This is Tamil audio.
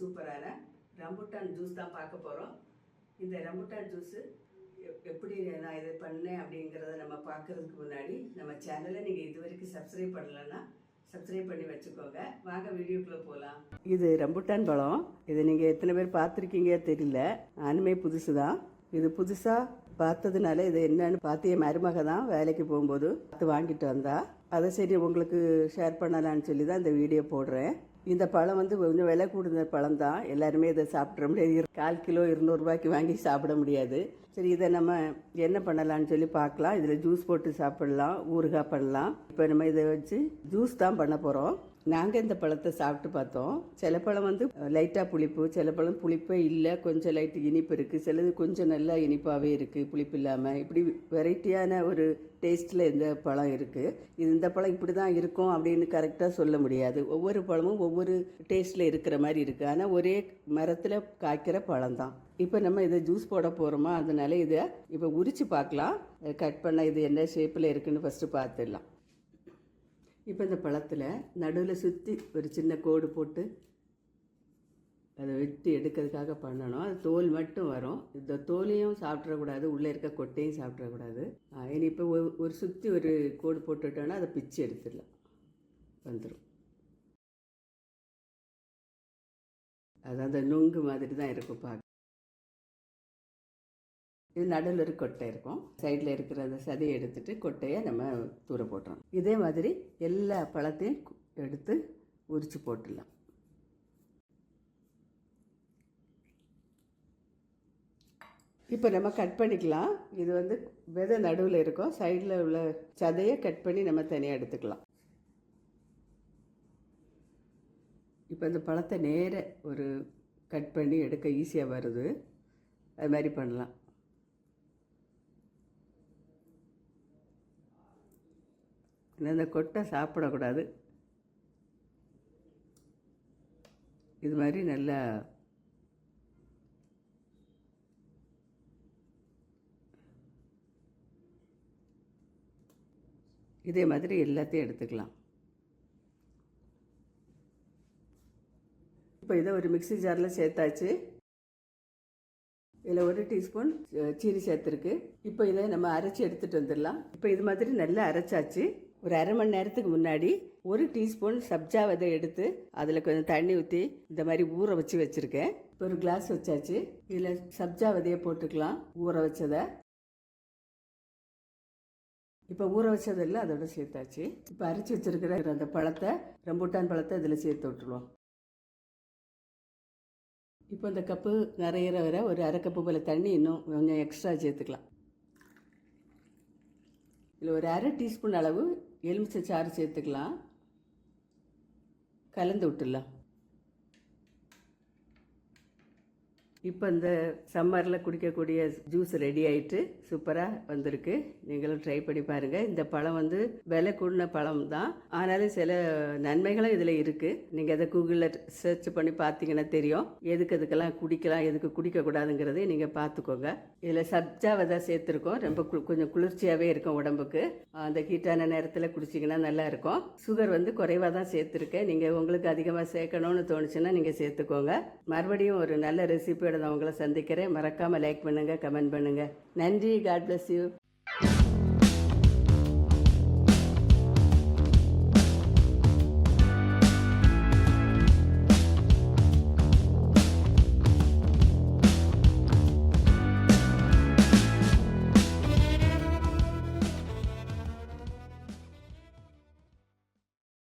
சூப்பரான ரம்புட்டான் ஜூஸ் தான் பார்க்க போகிறோம் இந்த ரம்புட்டான் ஜூஸு எப்படி நான் இதை பண்ணேன் அப்படிங்கிறத நம்ம பார்க்கறதுக்கு முன்னாடி நம்ம சேனலை நீங்கள் இது வரைக்கும் சப்ஸ்கிரைப் பண்ணலன்னா சப்ஸ்கிரைப் பண்ணி வச்சுக்கோங்க. வாங்க வீடியோக்குள்ளே போகலாம் இது ரம்புட்டான் பழம். இதை நீங்கள் எத்தனை பேர் பார்த்துருக்கீங்க தெரியல. நானுமே புதுசு தான். இது புதுசாக பார்த்ததுனால இது என்னன்னு பார்த்து என் மருமக தான் வேலைக்கு போகும்போது பார்த்து வாங்கிட்டு வந்தா. அதை சரி உங்களுக்கு ஷேர் பண்ணலான்னு சொல்லி தான் இந்த வீடியோ போடுறேன். இந்த பழம் வந்து கொஞ்சம் விலை கூடுத பழம் தான் எல்லாருமே இதை சாப்பிட்ற முடியாது கால் கிலோ இருநூறுபாய்க்கு வாங்கி சாப்பிட முடியாது. சரி இதை நம்ம என்ன பண்ணலாம்னு சொல்லி பார்க்கலாம். இதில் ஜூஸ் போட்டு சாப்பிடலாம் ஊறுகாய் பண்ணலாம். இப்போ நம்ம இதை வச்சு ஜூஸ் தான் பண்ண போகிறோம் நாங்கள் இந்த பழத்தை சாப்பிட்டு பார்த்தோம். சில பழம் வந்து லைட்டாக புளிப்பு சில பழம் புளிப்பே இல்லை. கொஞ்சம் லைட்டு இனிப்பு இருக்குது சிலது கொஞ்சம் நல்லா இனிப்பாகவே இருக்குது புளிப்பு இல்லாமல் இப்படி வெரைட்டியான ஒரு டேஸ்ட்டில் இந்த பழம் இருக்குது இது இந்த பழம் இப்படி தான் இருக்கும் அப்படின்னு கரெக்டாக சொல்ல முடியாது. ஒவ்வொரு பழமும் ஒவ்வொரு டேஸ்ட்டில் இருக்கிற மாதிரி இருக்குது ஆனால் ஒரே மரத்தில் காய்க்கிற பழம் தான் இப்போ நம்ம இதை ஜூஸ் போட போகிறோமா அதனால இதை இப்போ உரித்து பார்க்கலாம். கட் பண்ண இது என்ன ஷேப்பில் இருக்குதுன்னு ஃபஸ்ட்டு பார்த்துடலாம். இப்போ இந்த பழத்தில் நடுவில் சுற்றி ஒரு சின்ன கோடு போட்டு அதை வெட்டி எடுக்கிறதுக்காக பண்ணணும். அது தோல் மட்டும் வரும். இந்த தோலையும் சாப்பிட்றக்கூடாது உள்ளே இருக்க கொட்டையும் சாப்பிட்றக்கூடாது இனி இப்போ ஒரு- ஒரு சுற்றி ஒரு கோடு போட்டுட்டோன்னா அதை பிச்சு எடுத்துடலாம். வந்துடும் அது அந்த நுங்கு மாதிரி தான் இருக்கும் பார்க்க இது நடுவில் ஒரு கொட்டை இருக்கும். சைடில் இருக்கிற அந்த சதையை எடுத்துட்டு கொட்டையை நம்ம தூர போட்டுறோம் இதே மாதிரி எல்லா பழத்தையும் எடுத்து உரித்து போட்டுடலாம். இப்போ நம்ம கட் பண்ணிக்கலாம். இது வந்து விதை நடுவில் இருக்கும். சைடில் உள்ள சதையை கட் பண்ணி நம்ம தனியாக எடுத்துக்கலாம். இப்போ இந்த பழத்தை நேர ஒரு கட் பண்ணி எடுக்க ஈஸியாக வருது. அது மாதிரி பண்ணலாம். இந்த கொட்டை சாப்பிடக்கூடாது. இது மாதிரி நல்லா இதே மாதிரி எல்லாத்தையும் எடுத்துக்கலாம். இப்போ இதை ஒரு மிக்சி ஜாரில் சேர்த்தாச்சு. இதில் ஒரு டீஸ்பூன் சீனி சேர்த்துருக்கு. இப்போ இதை நம்ம அரைச்சி எடுத்துகிட்டு வந்துடலாம். இப்போ இது மாதிரி நல்லா அரைச்சாச்சு. ஒரு அரை மணி நேரத்துக்கு முன்னாடி ஒரு டீஸ்பூன் சப்ஜா விதை எடுத்து அதில் கொஞ்சம் தண்ணி ஊற்றி இந்த மாதிரி ஊற வச்சு வச்சுருக்கேன். இப்போ ஒரு கிளாஸ் வச்சாச்சு. இதில் சப்ஜா விதையை போட்டுக்கலாம் ஊற வச்சதை. இப்போ ஊற வச்சதெல்லாம் அதோட சேர்த்தாச்சு. இப்போ அரைச்சி வச்சிருக்கிற அந்த பழத்தை ரம்பூட்டான் பழத்தை இதில் சேர்த்து விட்டுருவோம். இப்போ இந்த கப்பு நிறையிற வரை ஒரு அரை கப்பு போல் தண்ணி இன்னும் கொஞ்சம் எக்ஸ்ட்ரா சேர்த்துக்கலாம். இதில் ஒரு அரை டீஸ்பூன் அளவு எலுமிச்சை சாறு சேர்த்துக்கலாம். கலந்து விட்டுடலாம். இப்போ இந்த சம்மரில் குடிக்கக்கூடிய ஜூஸ் ரெடி ஆயிட்டு சூப்பராக வந்திருக்கு. நீங்களும் ட்ரை பண்ணி பாருங்கள் இந்த பழம் வந்து விலை கூடின பழம் தான். ஆனாலும் சில நன்மைகளும் இதில் இருக்குது நீங்கள் அதை கூகுளில் சர்ச் பண்ணி பார்த்தீங்கன்னா தெரியும். எதுக்கு எதுக்கெல்லாம் குடிக்கலாம் எதுக்கு குடிக்கக்கூடாதுங்கிறதை நீங்கள் பார்த்துக்கோங்க. இதில் சப்ஜாவை தான் சேர்த்துருக்கோம். ரொம்ப கு- கொஞ்சம் குளிர்ச்சியாகவே இருக்கும் உடம்புக்கு. அந்த ஹீட்டான நேரத்தில் குடிச்சிங்கன்னா நல்லா இருக்கும். சுகர் வந்து குறைவாக தான் சேர்த்துருக்கேன். நீங்கள் உங்களுக்கு அதிகமாக சேர்க்கணும்னு தோணுச்சுன்னா நீங்கள் சேர்த்துக்கோங்க. மறுபடியும் ஒரு நல்ல ரெசிபி நான் உங்களை சந்திக்கிறேன். மறக்காமல் லைக் பண்ணுங்கள் கமெண்ட் பண்ணுங்கள் நன்றி. God bless you